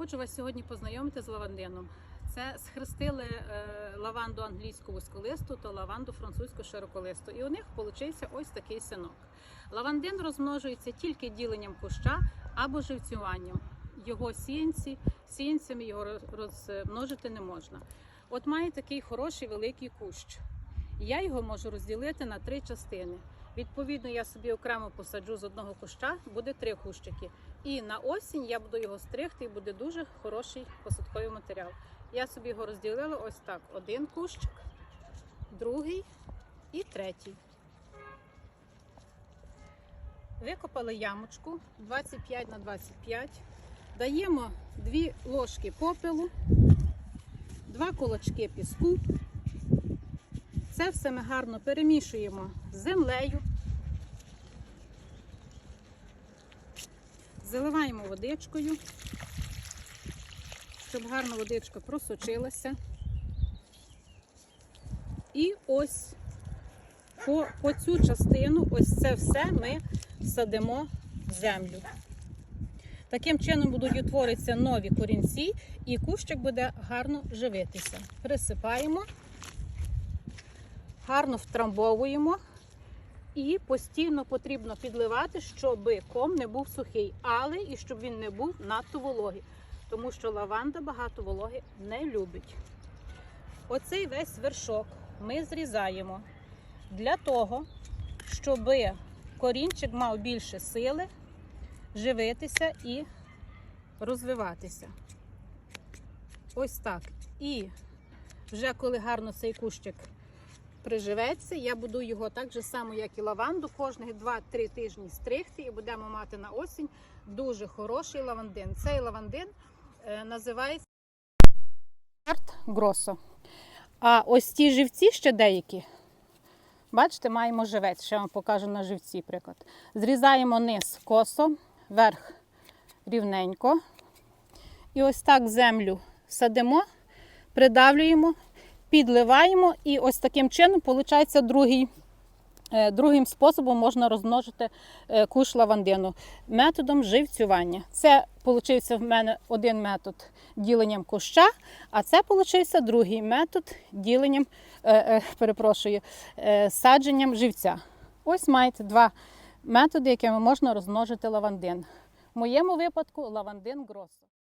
Хочу вас сьогодні познайомити з лавандином. Це схрестили е, лаванду англійську вузьколисту та лаванду французьку широколисту. І у них получився ось такий синок. Лавандин розмножується тільки діленням куща або живцюванням. Його сіянці, сіянцями його роз- розмножити не можна. От має такий хороший великий кущ. Я його можу розділити на три частини. Відповідно, я собі окремо посаджу з одного куща, буде три кущики. І на осінь я буду його стригти і буде дуже хороший посадковий матеріал. Я собі його розділила ось так: один кущик, другий і третій. Викопали ямочку 25 на 25. Даємо дві ложки попелу, два кулачки піску. Це все ми гарно перемішуємо з землею. Заливаємо водичкою, щоб гарно водичка просочилася. І ось по, по цю частину, ось це все ми садимо в землю. Таким чином будуть утворитися нові корінці, і кущик буде гарно живитися. Присипаємо, гарно втрамбовуємо. І постійно потрібно підливати, щоб ком не був сухий, але і щоб він не був надто вологий, тому що лаванда багато вологи не любить. Оцей весь вершок ми зрізаємо для того, щоб корінчик мав більше сили живитися і розвиватися. Ось так. І вже коли гарно цей кущик приживеться. Я буду його так же само, як і лаванду, кожних 2-3 тижні стригти і будемо мати на осінь дуже хороший лавандин. Цей лавандин е, називається Гросо. А ось ті живці ще деякі. Бачите, маємо живець. Ще вам покажу на живці приклад. Зрізаємо низ косо, верх рівненько. І ось так землю садимо, придавлюємо підливаємо, і ось таким чином, виходить, другий, е, другим способом можна розмножити е, куш лавандину методом живцювання. Це вийшов в мене один метод діленням куща, а це вийшов другий метод діленням, е, перепрошую, садженням живця. Ось маєте два методи, якими можна розмножити лавандин. В моєму випадку лавандин гросо.